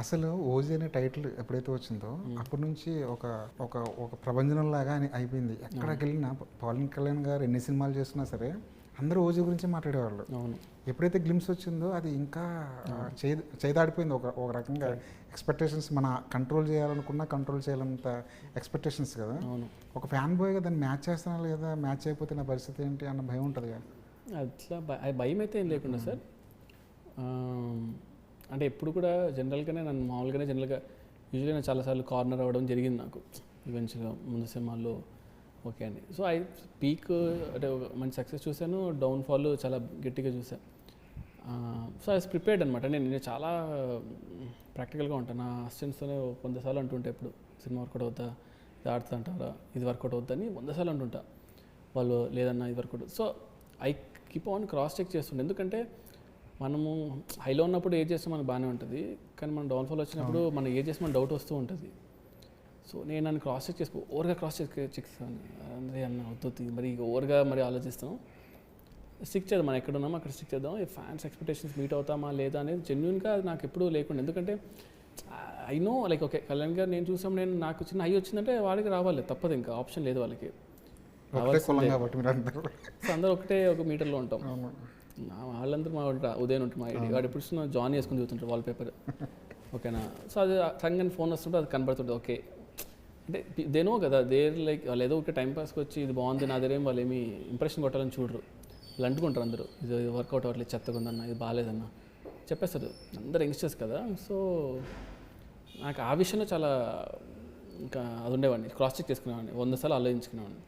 అసలు ఓజీ అనే టైటిల్ ఎప్పుడైతే వచ్చిందో అప్పటి నుంచి ఒక ఒక ఒక ప్రభంజనం లాగా అని అయిపోయింది. ఎక్కడికి వెళ్ళినా పవన్ కళ్యాణ్ గారు ఎన్ని సినిమాలు చేస్తున్నా సరే అందరూ ఓజీ గురించి మాట్లాడేవాళ్ళు. అవును. ఎప్పుడైతే గ్లిమ్స్ వచ్చిందో అది ఇంకా చేదాడిపోయింది ఒక ఒక రకంగా. ఎక్స్పెక్టేషన్స్ మన కంట్రోల్ చేయాలనుకున్నా కంట్రోల్ చేయాలంత ఎక్స్పెక్టేషన్స్ కదా. అవును. ఒక ఫ్యాన్ బాయ్గా దాన్ని మ్యాచ్ చేస్తున్నా లేదా మ్యాచ్ అయిపోతే నా పరిస్థితి ఏంటి అన్న భయం ఉంటుంది కదా. అట్లా భయం అయితే ఏం లేకుండా సార్ అంటే ఎప్పుడు కూడా జనరల్గానే నన్ను మామూలుగానే జనరల్గా యూజువల్గా నేను చాలాసార్లు కార్నర్ అవ్వడం జరిగింది నాకు. ఈవెంట్స్గా ముందు సినిమాల్లో ఓకే అండి. సో ఐ పీక్ అంటే మంచి సక్సెస్ చూశాను. డౌన్ఫాల్ చాలా గట్టిగా చూశాను సో ఐ ప్రిపేర్డ్ అనమాట నేను నేను చాలా ప్రాక్టికల్గా ఉంటాను నా అసిస్టెంట్స్తోనే వందసార్లు అంటుంటా ఇప్పుడు సినిమా వర్కౌట్ అవుతా ఇది ఆడుతా అంటారా ఇది వర్కౌట్ అవుతుందని వందసార్లు అంటుంటా. వాళ్ళు లేదన్నా ఇది work out so I keep on cross check చేస్తుండే. ఎందుకంటే మనము హైలో ఉన్నప్పుడు ఏ చేస్తే మనకు బాగానే ఉంటుంది. కానీ మనం డౌన్ఫాల్ వచ్చినప్పుడు మనం ఏ చేస్తే మన డౌట్ వస్తూ ఉంటుంది. సో నేను నన్ను క్రాస్ చెక్ చేసుకో ఓవర్గా క్రాస్ చెక్ చెక్స్తాను అదే అన్న అవుతుంది మరి ఇక ఓవర్గా మరి ఆలోచిస్తాం. స్టిక్ చేద్దాం. మనం ఎక్కడ ఉన్నామో అక్కడ స్టిక్ చేద్దాం. ఈ ఫ్యాన్స్ ఎక్స్పెక్టేషన్స్ మీట్ అవుతామా లేదా అనేది జెన్యున్గా నాకు ఎప్పుడూ లేకుండా ఎందుకంటే I know like okay Kalyan garu నేను చూసాం నేను నాకు చిన్న హై వచ్చిందంటే వాడికి రావాలి. తప్పదు ఇంకా ఆప్షన్ లేదు వాళ్ళకి. అందరూ ఒకటే ఒక మీటర్లో ఉంటాం. వాళ్ళందరూ మా ఉదయం ఉంటుంది మా ఐడి వాడు ఎప్పుడు జాయిన్ చేసుకుని చూస్తుంటారు వాల్ పేపర్ ఓకేనా? సో అది సంగని ఫోన్ వస్తుంటే అది కనబడుతుంది ఓకే. అంటే దేనో కదా దేర్ లైక్ వాళ్ళు ఏదో ఒక టైం పాస్కి వచ్చి ఇది బాగుంది నా దగ్గర వాళ్ళు ఏమి ఇంప్రెషన్ కొట్టాలని చూడరు. వాళ్ళు అంటుకుంటారు అందరూ. ఇది వర్కౌట్ అవ్వట్లేదు చెత్తగా ఉందన్న ఇది బాగాలేదన్న. చెప్పేస్తారు. అందరు యంగ్స్టర్స్ కదా. సో నాకు ఆ విషయంలో చాలా ఇంకా అది ఉండేవాడిని. క్రాస్ చెక్ చేసుకునేవాడిని. వంద సార్లు ఆలోచించుకునేవాడిని.